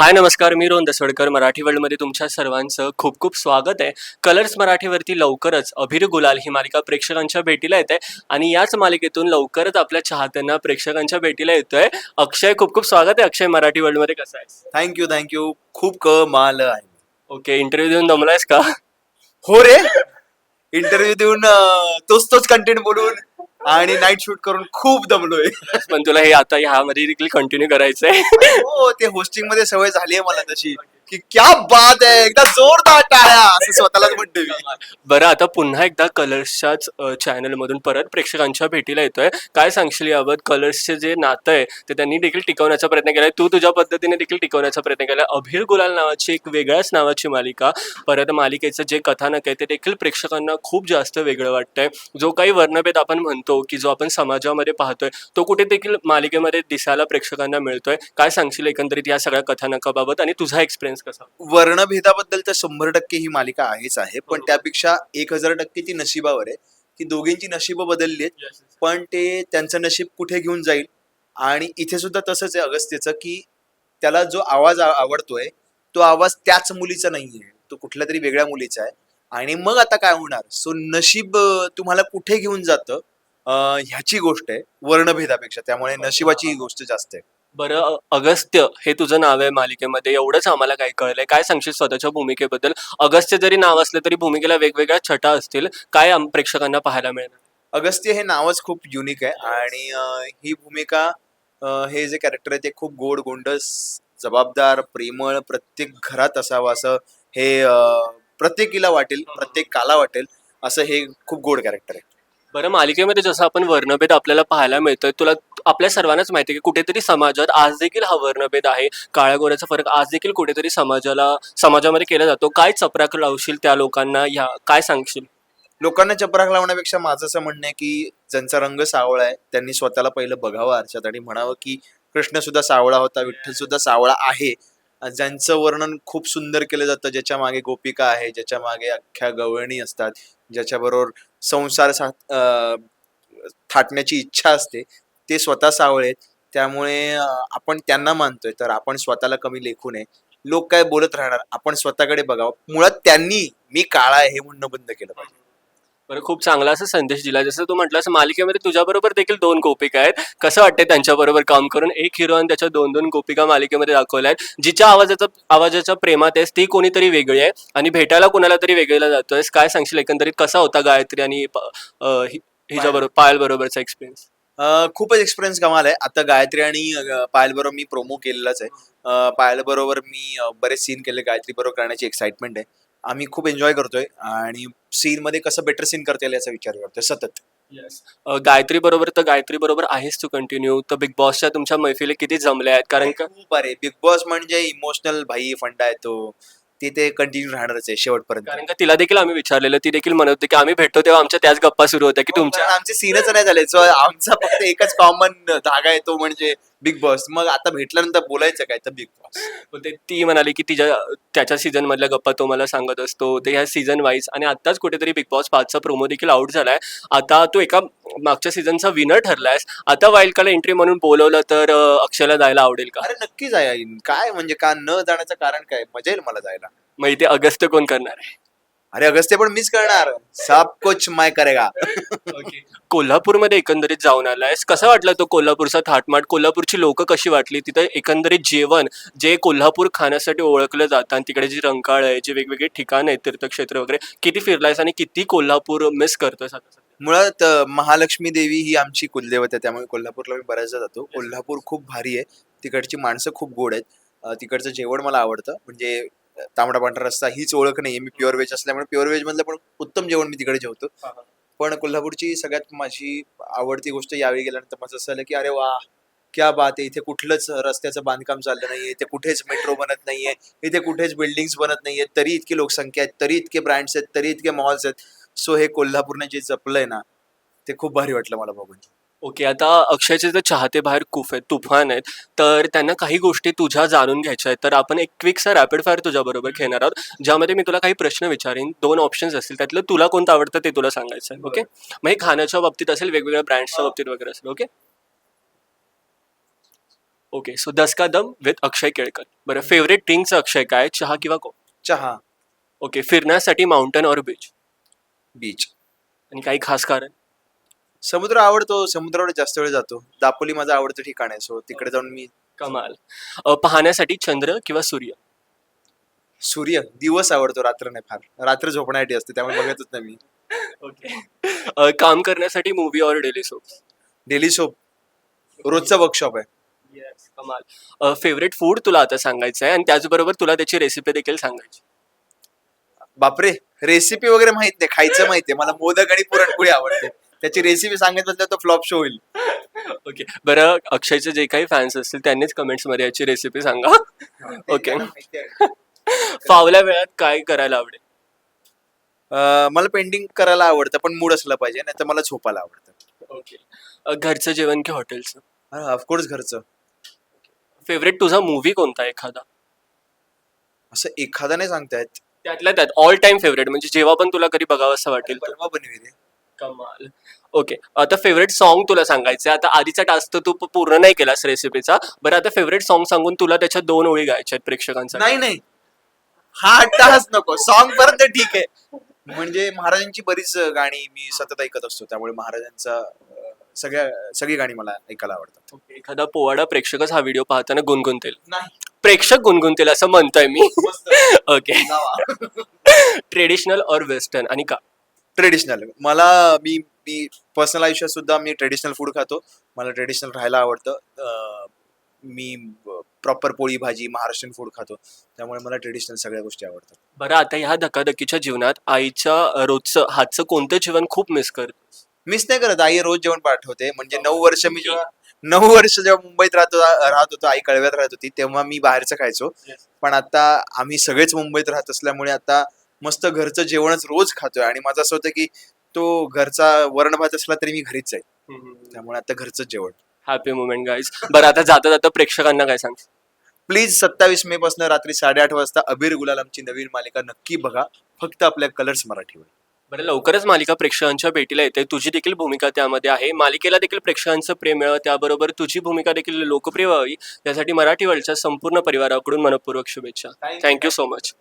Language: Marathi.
हाय नमस्कार. मी रोहन दसवडकर. मराठी वर्ल्डमध्ये तुमच्या सर्वांचं खूप खूप स्वागत आहे. कलर्स मराठीवरती लवकरच अभिर गुलाल ही मालिका प्रेक्षकांच्या भेटीला येते आणि याच मालिकेतून लवकरच आपल्या चाहत्यांना प्रेक्षकांच्या भेटीला येतोय. अक्षय खूप खूप स्वागत आहे. अक्षय मराठी वर्ल्डमध्ये कसं आहे थँक्यू थँक्यू खूप क माल आहे. ओके इंटरव्ह्यू देऊन दमलायस का? हो रे. इंटरव्ह्यू देऊन तोच तोच कंटेंट बोलून आणि नाईट शूट करून खूप दमलोय. पण तुला हे आता ह्यामध्ये देखील कंटिन्यू करायचंय. हो ते होस्टिंगमध्ये सवय झाली आहे मला तशी. की क्या बात आहे एकदा जोरदार टाळ्या असं स्वतःलाच म्हणतो मी. बरं आता पुन्हा एकदा कलर्सच्याच चॅनलमधून परत प्रेक्षकांच्या भेटीला येतोय. काय सांगशील याबाबत कलर्सचे जे नातं आहे ते त्यांनी देखील टिकवण्याचा प्रयत्न केलाय. तू तुझ्या पद्धतीने देखील टिकवण्याचा प्रयत्न केलाय. अभिर गुलाल नावाची एक वेगळ्याच नावाची मालिका परत मालिकेचं जे कथानक आहे ते देखील प्रेक्षकांना खूप जास्त वेगळं वाटतंय. जो काही वर्णभेद आपण म्हणतो की जो आपण समाजामध्ये पाहतोय तो कुठे देखील मालिकेमध्ये दिसायला प्रेक्षकांना मिळतोय. काय सांगशील एकंदरीत या सगळ्या कथानकाबाबत? आणि तुझा एक्सपिरियन्स कसा वर्णभेदाबद्दल तर शंभर टक्के ही मालिका आहेच आहे. पण त्यापेक्षा एक हजार टक्के ती नशिबावर आहे. की दोघींची नशीब बदलली आहेत. पण ते त्यांचं नशीब कुठे घेऊन जाईल? आणि इथे सुद्धा तसंच आहे अगस्त्यचं की त्याला जो आवाज आ- आवडतोय तो आवाज त्याच मुलीचा नाहीये. तो कुठल्या तरी वेगळ्या मुलीचा आहे. आणि मग आता काय होणार? सो नशीब अं, तुम्हाला कुठे घेऊन जातं? अं, ह्याची गोष्ट आहे वर्णभेदापेक्षा. त्यामुळे नशिबाची ही. गोष्ट जास्त आहे. बरं अगस्त्य हे तुझं नाव आहे मालिकेमध्ये एवढंच आम्हाला काही कळलंय. काय सांगशील स्वतःच्या भूमिकेबद्दल? अगस्त्य जरी नाव असलं तरी भूमिकेला वेगवेगळ्या छटा असतील. काय आम- प्रेक्षकांना पाहायला मिळणार? अगस्त्य हे नावच खूप युनिक आहे आणि अं, ही भूमिका अं, हे जे कॅरेक्टर आहे ते खूप गोड गोंडस जबाबदार प्रेमळ प्रत्येक घरात असावं असं हे अं, प्रत्येकीला वाटेल प्रत्येकाला वाटेल असं हे खूप गोड कॅरेक्टर आहे. बरं मालिकेमध्ये जसं आपण वर्णभेद आपल्याला पाहायला मिळतोय तुला आपल्या सर्वांनाच माहिती आहे की कुठेतरी समाजात आज देखील हा वर्णभेद आहे. काळ्या गोऱ्याचा फरक आज देखील कुठेतरी समाजाला समाजामध्ये केला जातो. काय चपराक लावशील त्या लोकांना? ह्या काय सांगशील? लोकांना चपराक लावण्यापेक्षा माझं असं म्हणणं आहे की ज्यांचा रंग सावळा आहे त्यांनी स्वतःला पहिलं बघावं आरशात आणि म्हणावं की कृष्ण सुद्धा सावळा होता विठ्ठल सुद्धा सावळा आहे. ज्यांचं वर्णन खूप सुंदर केलं जातं ज्याच्या मागे गोपिका आहे ज्याच्या मागे अख्ख्या गवळणी असतात ज्याच्याबरोबर संसार सा थाटण्याची इच्छा असते ते स्वतः सावळे त्यामुळे आपण त्यांना मानतोय. तर आपण स्वतःला कमी लेखू नये. लोक काय बोलत राहणार आपण स्वतःकडे बघावं. मुळात त्यांनी मी काळा आहे हे म्हणणं बंद केलं पाहिजे. बरं खूप चांगला असा संदेश दिला. जसं तू म्हटलंस मालिकेमध्ये तुझ्याबरोबर देखील दोन गोपिका आहेत. कसं वाटतंय त्यांच्याबरोबर काम करून? एक हिरो आणि त्याच्या दोन दोन गोपिका मालिकेमध्ये दाखवल्या आहेत. जिच्या आवाजाचा आवाजाच्या प्रेमात आहेस ती कोणीतरी वेगळी आहे. आणि भेटायला कोणाला तरी वेगळीला जातोयस. काय सांगशील एकंदरीत? कसा होता गायत्री आणि हिच्याबरोबर पायल बरोबरचा एक्सपिरियन्स खूपच एक्सपिरियन्स कमाल आहे. आता गायत्री आणि पायल बरोबर मी प्रोमो केलेलाच आहे. पायल बरोबर मी बरेच सीन केले. गायत्री बरोबर करण्याची एक्साइटमेंट आहे. आम्ही खूप एन्जॉय करतोय आणि सीन मध्ये कसं बेटर सीन करता येईल याचा विचार करतोय. सतत. गायत्री बरोबर तर गायत्री बरोबर आहेस तू कंटिन्यू तर बिग बॉसच्या तुमच्या मैफिली किती जमल्या आहेत? कारण का खूप अरे बिग बॉस म्हणजे इमोशनल भाई फंडा आहे तो. ते ते कंटिन्यू राहणारच आहे शेवटपर्यंत. कारण का तिला देखील आम्ही विचारलेलं ती देखील म्हणत होती की आम्ही भेटतो तेव्हा आमच्या त्याच गप्पा सुरू होत्या की तुमच्या कारण आमचे सीनच नाही झाले. सो आमचा फक्त एकच कॉमन धागा आहे तो म्हणजे बिग बॉस मग आता भेटल्यानंतर बोलायचं काय तर बिग बॉस मग ते ती म्हणाली की तिच्या त्याच्या सीझन मधल्या गप्पा तो मला सांगत असतो. ते ह्या सीझन वाईज आणि आताच कुठेतरी बिग बॉस पाचचा प्रोमो देखील आउट झालाय. आता तू एका मागच्या सीझनचा विनर ठरलायस. आता वाईल्ड कार्ड एंट्री म्हणून बोलवलं तर अक्षयला जायला आवडेल का? अरे नक्की जाय काय म्हणजे का न जाण्याचं कारण काय? मजा येईल मला जायला. मग इथे अगस्त कोण करणार आहे? अरे अगस्त्य पण मिस करणार. सब कुछ मैं करेगा. कोल्हापूरमध्ये एकंदरीत जाऊन आलायस. कसा वाटला तो कोल्हापूरचा थाटमाट? कोल्हापूरची लोक कशी वाटली? तिथे एकंदरीत जेवण जे कोल्हापूर खाण्यासाठी ओळखलं जातं आणि तिकडे जी रंकाळ आहे जे वेगवेगळे ठिकाण आहेत तीर्थक्षेत्र वगैरे किती फिरलायस आणि किती कोल्हापूर मिस आता सध्या? मुळात अं, महालक्ष्मी देवी ही आमची कुलदेवता आहे त्यामुळे कोल्हापूरला मी बऱ्याचदा जातो. कोल्हापूर खूप भारी आहे. तिकडची माणसं खूप गोड आहेत. अं, तिकडचं जेवण मला आवडतं. म्हणजे तांबडा पांढरा रस्सा हीच ओळख नाही मी प्युअर व्हेज असल्यामुळे प्युअर व्हेज मधलं पण उत्तम जेवण मी तिकडे जेवतो. पण कोल्हापूरची सगळ्यात माझी आवडती गोष्ट यावेळी गेल्यानंतर माझं असं झालं की अरे वा क्या बात आहे. इथे कुठलंच रस्त्याचं बांधकाम चाललं नाहीये. इथे कुठेच मेट्रो बनत नाहीये. इथे कुठेच बिल्डिंग्स बनत नाहीये. तरी इतकी लोकसंख्या आहे तरी इतके ब्रँड्स आहेत तरी इतके मॉल्स आहेत. सो हे कोल्हापूरने जे जपलंय ना ते खूप भारी वाटलं मला बघून. ओके आता अक्षयचे जे चाहते बाहेर खूप आहेत तुफान आहेत तर त्यांना काही गोष्टी तुझ्या जाणून घ्यायच्या आहेत. तर आपण एक क्विकसा रॅपिड फायर तुझ्या बरोबर खेळणार आहोत ज्यामध्ये मी तुला काही प्रश्न विचारीन. दोन ऑप्शन्स असतील त्यातलं तुला कोणतं आवडतं ते तुला सांगायचं आहे ओके? मग हे खाण्याच्या बाबतीत असेल वेगवेगळ्या ब्रँड्सच्या बाबतीत वगैरे असेल ओके? ओके सो दस का दम विथ अक्षय केळकर. बरं फेवरेट ड्रिंकचं अक्षय काय चहा किंवा को चहा. ओके फिरण्यासाठी माउंटन और बीच बीच आणि काही खास कारण? समुद्र आवडतो समुद्रावर जास्त वेळ जातो. दापोली माझं आवडतं ठिकाण आहे सो तिकडे जाऊन मी कमाल. अ, पाहण्यासाठी चंद्र किंवा सूर्य? सूर्य. दिवस आवडतो रात्र नाही फार. रात्र झोपण्यासाठी असते त्यामुळे बघतच नाही मी. ओके. काम करण्यासाठी मूवी और डेली सोप डेली सोप रोजचा वर्कशॉप आहे. येस कमाल. फेवरेट फूड तुला आता सांगायचं आहे आणि त्याचबरोबर तुला त्याची रेसिपी देखील सांगायची. बापरे! रेसिपी वगैरे माहीत नाही खायचं माहितीये मला मोदक आणि पुरणपोळी आवडते. त्याची रेसिपी सांगितलं तर फ्लॉप शो होईल. ओके बरं अक्षयचे जे काही फॅन्स असतील त्यांनीच कमेंट्समध्ये याची रेसिपी सांगा. ओके फावल्या वेळात काय करायला आवडेल? मला पेंटिंग करायला आवडतं पण मूड असला पाहिजे नाही तर मला झोपायला आवडतं. ओके घरचं जेवण की हॉटेलचं? ऑफकोर्स घरचं. फेवरेट तुझा मूवी कोणता एखादा? असं एखादा नाही सांगतायत त्यातल्या त्यात ऑल टाइम फेवरेट म्हणजे जेव्हा पण तुला कधी बघावं असं वाटेल. बनवा बनवी कमाल. ओके आता फेवरेट सॉन्ग तुला सांगायचं आता आधीचा टास्क तर तू प- पूर्ण नाही केलास रेसिपीचा बरं आता फेवरेट सॉन्ग सांगून तुला त्याच्या दोन ओळी गायच्या आहेत प्रेक्षकांचा नाही नाही. हा अट्टाहास नको. सॉन्ग पर्यंत ठीक आहे. म्हणजे महाराजांची बरीच गाणी मी सतत ऐकत असतो. त्यामुळे महाराजांचा अं, सगळ्या सगळी गाणी मला ऐकायला आवडतात. ओके, एखादा पोवाडा प्रेक्षकच हा व्हिडिओ पाहताना गुणगुणतील. नाही. प्रेक्षक गुणगुणतील असं म्हणतोय मी. ओके. ट्रेडिशनल और वेस्टर्न आणि का? ट्रेडिशनल मला मी मी पर्सनल आयुष्यात सुद्धा मी ट्रेडिशनल फूड खातो. मला ट्रेडिशनल राहायला आवडतं. अं, मी प्रॉपर पोळी भाजी महाराष्ट्रीयन फूड खातो. त्यामुळे मला ट्रेडिशनल सगळ्या गोष्टी आवडतात. बरं आता ह्या धकाधकीच्या जीवनात आईच्या अ, रोजचं हातचं कोणतं जीवन खूप मिस करत? मिस नाही करत. आई रोज जेवण पाठवते. म्हणजे नऊ वर्ष मी जेव्हा नऊ वर्ष जेव्हा मुंबईत राहतो राहत होतो आई कळव्यात राहत होती तेव्हा मी बाहेरचं खायचो. Yes. पण आता आम्ही सगळेच मुंबईत राहत असल्यामुळे आता मस्त घरचं जेवणच रोज खातोय. आणि माझं असं होतं की तो घरचा वरण भात असला तरी मी घरीच जाईल त्यामुळे आता घरचं जेवण. हॅपी मुमेंट गाईज बरं आता जाता जाता प्रेक्षकांना काय सांग प्लीज सत्तावीस मे पासून रात्री साडेआठ वाजता अबीर गुलाल आमची नवीन मालिका नक्की बघा. फक्त आपल्या कलर्स मराठीवर. बरं लवकरच मालिका प्रेक्षकांच्या भेटीला येते. तुझी देखील भूमिका त्यामध्ये आहे. मालिकेला देखील प्रेक्षकांचं प्रेम मिळावं त्याबरोबर तुझी भूमिका देखील लोकप्रिय व्हावी. यासाठी मराठी वर्ल्डच्या संपूर्ण परिवाराकडून मनपूर्वक शुभेच्छा. Thank you so much